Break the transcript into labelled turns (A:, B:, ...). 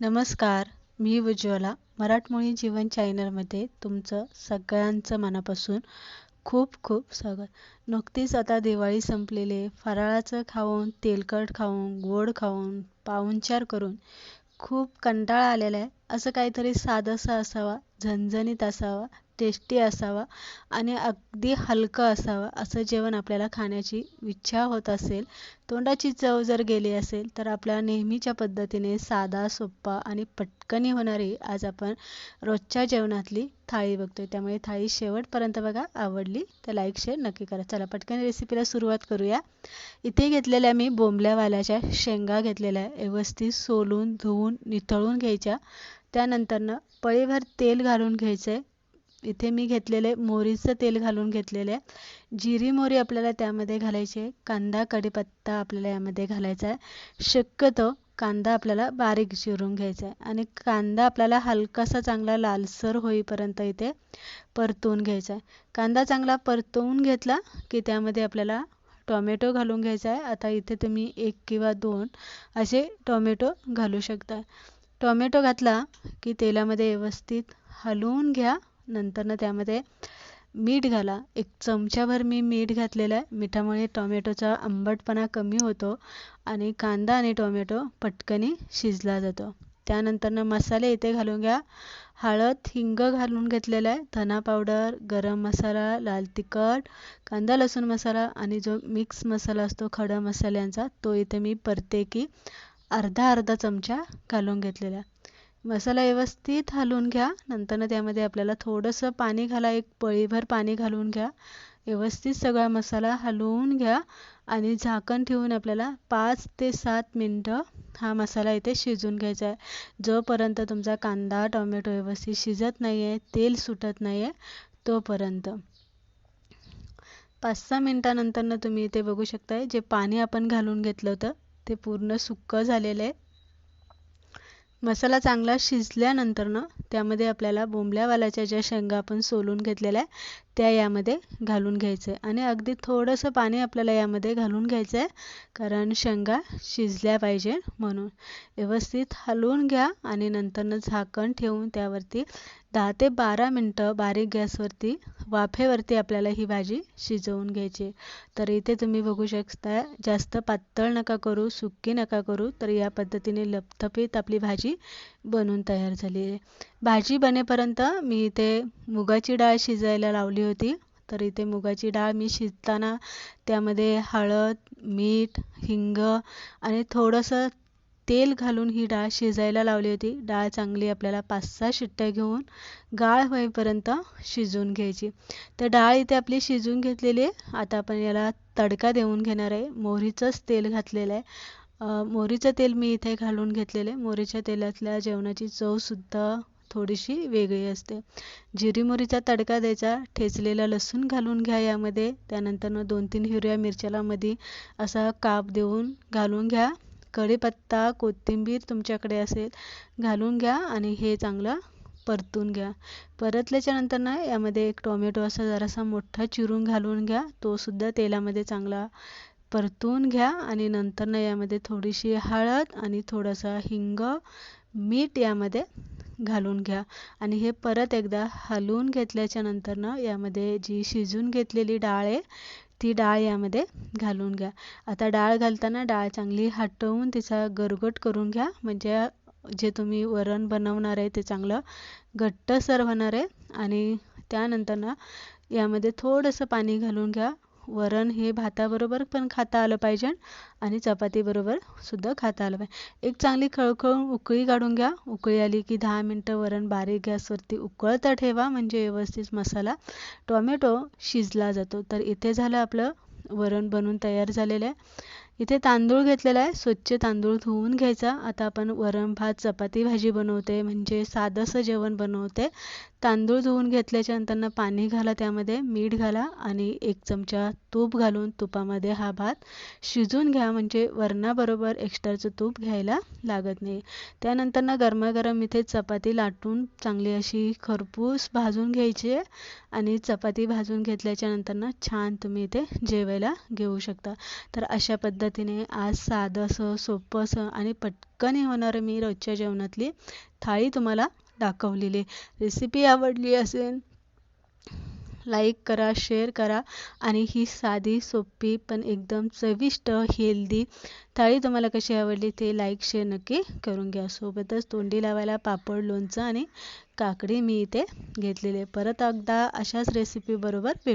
A: नमस्कार मी उज्ज्वला. मराठमोळी जीवन चॅनलमध्ये तुमचं सगळ्यांचं मनापासून खूप खूप स्वागत. नुकतीच आता दिवाळी संपलेले फराळाचं खाऊन तेलकट खाऊन गोड खाऊन पाहुणचार करून खूप कंटाळा आलेला आहे. असं काहीतरी साधंसं असावा झणझणीत असावा टेस्टी असावा आणि अगदी हलकं असावं असं जेवण आपल्याला खाण्याची इच्छा होत असेल तोंडाची चव जर गेली असेल तर आपल्या नेहमीच्या पद्धतीने साधा सोप्पा आणि पटकनी होणारी आज आपण रोजच्या जेवणातली थाळी बघतोय. त्यामुळे थाळी शेवटपर्यंत बघा आवडली तर लाईक शेअर नक्की करा. चला पटकन रेसिपीला सुरुवात करूया. इथे घेतलेल्या मी बोंबल्यावाल्याच्या शेंगा घेतलेल्या व्यवस्थित सोलून धुवून निथळून घ्यायच्या. त्यानंतरनं पळीभर तेल घालून घ्यायचं आहे इथे मी घेतलेले मोहरीचं तेल घालून घेतलेले आहे. जिरी मोहरी आपल्याला त्यामध्ये घालायची आहे. कांदा कढीपत्ता आपल्याला यामध्ये घालायचा आहे. शक्यतो कांदा आपल्याला बारीक चिरून घ्यायचा आहे. आणि कांदा आपल्याला हलकासा चांगला लालसर होईपर्यंत इथे परतवून घ्यायचा आहे. कांदा चांगला परतवून घेतला की त्यामध्ये आपल्याला टॉमॅटो घालून घ्यायचा आहे. आता इथे तुम्ही एक किंवा दोन असे टॉमॅटो घालू शकता. टॉमॅटो घातला की तेलामध्ये व्यवस्थित हलवून घ्या. नंतरनं त्यामध्ये मीठ घाला. एक चमच्याभर मी मीठ घातलेलं आहे. मिठामुळे टोमॅटोचा आंबटपणा कमी होतो आणि कांदा आणि टोमॅटो पटकनी शिजला जातो. त्यानंतरनं मसाले इथे घालून घ्या. हळद हिंग घालून घेतलेलं आहे. धना पावडर गरम मसाला लाल तिखट कांदा लसूण मसाला आणि जो मिक्स मसाला असतो खडा मसाल्यांचा तो इथे मी प्रत्येकी अर्धा अर्धा चमचा घालून घेतलेला मसाला व्यवस्थित हलवून घ्या. नंतरनं त्यामध्ये आपल्याला थोडंसं पाणी घाला एक पळीभर पाणी घालून घ्या. व्यवस्थित सगळा मसाला हलवून घ्या आणि झाकण ठेवून आपल्याला पाच ते सात मिनटं हा मसाला इथे शिजून घ्यायचा आहे. जोपर्यंत तुमचा कांदा टोमॅटो व्यवस्थित शिजत नाही आहे तेल सुटत नाही आहे तोपर्यंत. पाच सहा मिनटानंतरनं तुम्ही इथे बघू शकताय जे पाणी आपण घालून घेतलं होतं ते पूर्ण सुक्कं झालेलं आहे. मसाला चांगला शिजल्यानंतरनं त्यामध्ये आपल्याला बोंबल्यावाल्याच्या ज्या शेंगा आपण सोलून घेतलेल्या आहे त्या यामध्ये घालून घ्यायचं आहे. आणि अगदी थोडंसं पाणी आपल्याला यामध्ये घालून घ्यायचं आहे कारण शेंगा शिजल्या पाहिजे म्हणून. व्यवस्थित हलवून घ्या आणि नंतरनं झाकण ठेवून त्यावरती दहा ते बारा मिनटं बारीक गॅसवरती वाफेवरती आपल्याला ही भाजी शिजवून घ्यायची. तर इथे तुम्ही बघू शकता जास्त पातळ नका करू सुकी नका करू तर या पद्धतीने लपथपीत आपली भाजी बनून तयार झाली आहे. भाजी बनेपर्यंत मी इथे मुगाची डाळ शिजायला लावली होती. तर इथे मुगाची डाळ मी शिजताना त्यामध्ये हळद मीठ हिंग आणि थोडंसं तेल घालून ही डाळ शिजायला लावली होती. डाळ चांगली आपल्याला पाच सहा शिट्ट्या घेऊन गाळ होईपर्यंत शिजवून घ्यायची. तर डाळ इथे आपली शिजवून घेतलेली आहे. आता आपण याला तडका देऊन घेणार आहे. मोहरीचंच तेल घातलेलं आहे. मोहरीचं तेल मी इथे घालून घेतलेलं आहे. मोहरीच्या तेलातल्या जेवणाची चवसुद्धा थोडीशी वेगळी असते. जिरी मोहरीचा तडका द्यायचा. ठेचलेला लसूण घालून घ्या यामध्ये. त्यानंतर दोन तीन हिरव्या मिरच्याला मध्ये असा काप देऊन घालून घ्या. कढीपत्ता कोथिंबीर तुमच्याकडे असेल घालून घ्या आणि हे चांगलं परतून घ्या. परतल्याच्या नंतर ना यामध्ये एक टोमॅटो असा जरासा मोठा चिरून घालून घ्या. तो सुद्धा तेलामध्ये चांगला परतून घ्या आणि नंतर ना यामध्ये थोडीशी हळद आणि थोडासा हिंग मीठ यामध्ये घालून घ्या. आणि हे परत एकदा हलवून घेतल्याच्या नंतरनं यामध्ये जी शिजून घेतलेली डाळ आहे ती डाळ यामध्ये घालून घ्या. आता डाळ घालताना डाळ चांगली हटवून तिचा गरगट करून घ्या. म्हणजे जे तुम्ही वरण बनवणार आहे ते चांगलं घट्टसर होणार आहे. आणि त्यानंतर यामध्ये थोडंसं पाणी घालून घ्या. वरण हे भाताबरोबर पण खाता आलं पाहिजे आणि चपातीबरोबर सुद्धा खाता आलं पाहिजे. एक चांगली खळखळून उकळी काढून घ्या. उकळी आली की दहा मिनटं वरण बारीक गॅसवरती उकळता ठेवा म्हणजे व्यवस्थित मसाला टोमॅटो शिजला जातो. तर इथे झालं आपलं वरण बनून तयार झालेलं आहे. इथे तांदूळ घेतलेला आहे. स्वच्छ तांदूळ धुवून घ्यायचा. आता आपण वरण भात चपाती भाजी बनवते. म्हणजे साधंसं जेवण बनवते. तांदूळ धुवून घेतल्याच्या नंतरनं पाणी घाला त्यामध्ये मीठ घाला आणि एक चमचा तूप घालून तुपामध्ये हा भात शिजून घ्या. म्हणजे वरणाबरोबर एक्स्ट्राचं तूप घ्यायला लागत नाही. त्यानंतरनं गरमागरम इथे चपाती लाटून चांगली अशी खरपूस भाजून घ्यायची आहे आणि चपाती भाजून घेतल्याच्या नंतरनं छान तुम्ही इथे जेवायला घेऊ शकता. तर अशा पद्धतीने आज साधंसं असं सोपं असं आणि पटकन होणारं मी रोजच्या जेवणातली थाळी तुम्हाला दाखवलेली रेसिपी आवडली असेल लाईक करा शेअर करा आणि ही साधी सोपी पण एकदम चविष्ट हेल्दी थाळी तुम्हाला कशी आवडली ते लाईक शेअर नक्की करून घ्या. सोबतच तोंडी लावायला पापड लोणचं आणि काकडी मी इथे घेतलेले परत एकदा अशाच रेसिपीबरोबर भेट.